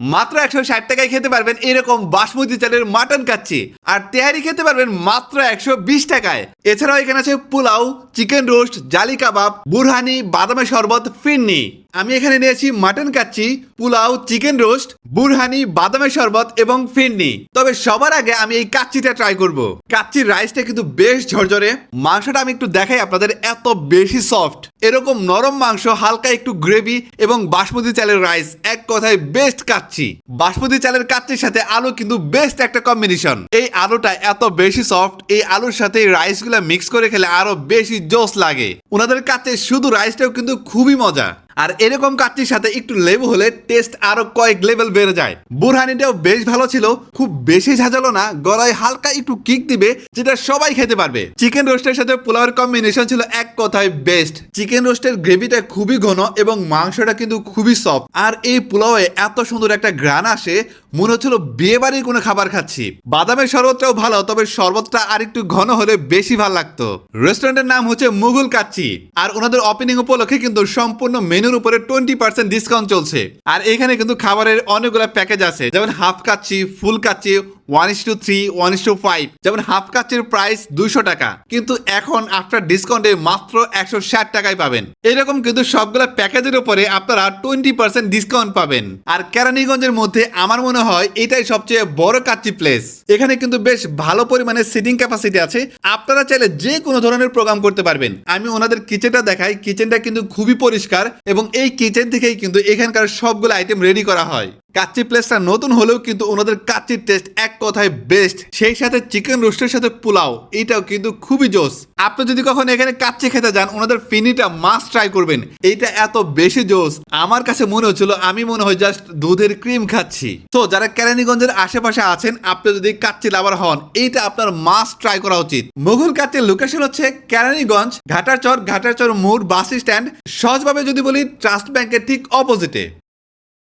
মাত্র একশো ষাট টাকায় খেতে পারবেন এরকম বাসমতি চালের মাটন কাচ্ছি আর তেহারি খেতে পারবেন মাত্র একশো বিশ টাকায়। এছাড়াও এখানে আছে পোলাও, চিকেন রোস্ট, জালি কাবাব, বুরহানি বাদামের শরবত, ফিরনি। আমি এখানে নিয়েছি mutton kacchi, pulao, chicken roast, borhani বাদামের শরবত এবং ফিরনি। তবে সবার আগে আমি এই কাচ্চিটা ট্রাই করব। কাচ্চির রাইসটা কিন্তু বেশ ঝরঝরে। মাংসটা আমি একটু দেখাই আপনাদের, এত বেশি সফট এরকম নরম মাংস, হালকা একটু গ্রেভি এবং বাসমতি চালের রাইস এক কথায় বেস্ট কাচ্চি। বাসমতি চালের কাচ্চির সাথে আলু কিন্তু বেস্ট একটা কম্বিনেশন এই আলুটা এত বেশি সফট এই আলুর সাথে রাইসগুলো মিক্স করে খেলে আরও বেশি জোস লাগে। ওনাদের কাছে শুধু রাইসটাও কিন্তু খুবই মজা। আর এরকম কাচ্চির সাথে একটু লেবু হলে টেস্ট আরও কয়েক লেভেল বেড়ে যায়। বুরহানিটাও বেশ ভালো ছিল, খুব বেশি ঝাঁঝালো না, গলায় হালকা একটু কিক দিবে, যেটা সবাই খেতে পারবে। চিকেন রোস্টের সাথে পোলাওয়ের কম্বিনেশন ছিল এক কথায় বেস্ট চিকেন রোস্টের গ্রেভিটা খুবই ঘন এবং মাংসটা কিন্তু খুবই সফট আর এই পোলাওয়ে এত সুন্দর একটা গ্রান আসে, মনে হচ্ছিল বিয়ে বাড়ির কোনো খাবার খাচ্ছি। বাদামের শরবতটাও ভালো, তবে শরবতটা আর একটু ঘন হলে বেশি ভালো লাগতো। রেস্টুরেন্টের নাম হচ্ছে মুঘল কাচ্চি। আর ওনাদের ওপেনিং উপলক্ষে কিন্তু সম্পূর্ণ মেনুর উপরে টোয়েন্টি পার্সেন্ট ডিসকাউন্ট চলছে। আর এখানে কিন্তু খাবারের অনেকগুলো প্যাকেজ আছে। যেমন half kacchi full kacchi one is to three one is to five যেমন হাফ কাচ্চির প্রাইস দুইশো টাকা, কিন্তু এখন আফটার ডিসকাউন্টে মাত্র একশো ষাট টাকায় পাবেন। এরকম কিন্তু সবগুলো প্যাকেজের উপরে আপনারা টোয়েন্টি পার্সেন্ট ডিসকাউন্ট পাবেন। আর কেরানীগঞ্জের মধ্যে আমার মনে হয় এটাই সবচেয়ে বড় কাচ্চি প্লেস এখানে কিন্তু বেশ ভালো পরিমাণে সিটিং ক্যাপাসিটি আছে। আপনারা চাইলে যে কোনো ধরনের প্রোগ্রাম করতে পারবেন। আমি ওনাদের কিচেনটা দেখাই। কিচেনটা কিন্তু খুবই পরিষ্কার এবং এই কিচেন থেকেই কিন্তু এখানকার সবগুলো আইটেম রেডি করা হয়। কাচ্চি প্লেসটা নতুন হলেও কিন্তু ওনাদের কাচ্চির টেস্ট এক কথায় বেস্ট সেই সাথে চিকেন রোস্টের সাথে পোলাও, এটাও কিন্তু খুবই জোস। আপনি যদি কখনো এখানে কাচ্চি খেতে যান, ওনাদের ফিনিটা মাস্ট ট্রাই করবেন। এইটা এত বেশি জোস। আমার কাছে মনে হচ্ছিল, আমি মনে হয় জাস্ট দুধের ক্রিম খাচ্ছি। তো যারা কেরানীগঞ্জের আশেপাশে আছেন, আপনি যদি কাচ্চি লাভার হন, এইটা আপনার মাস্ট ট্রাই করা উচিত। মুঘল কাচ্চির লোকেশন হচ্ছে কেরানীগঞ্জ, ঘাটারচর ঘাটারচর মোড়, বাস স্ট্যান্ড সহজভাবে যদি বলি ট্রাস্ট ব্যাংকের ঠিক অপোজিটে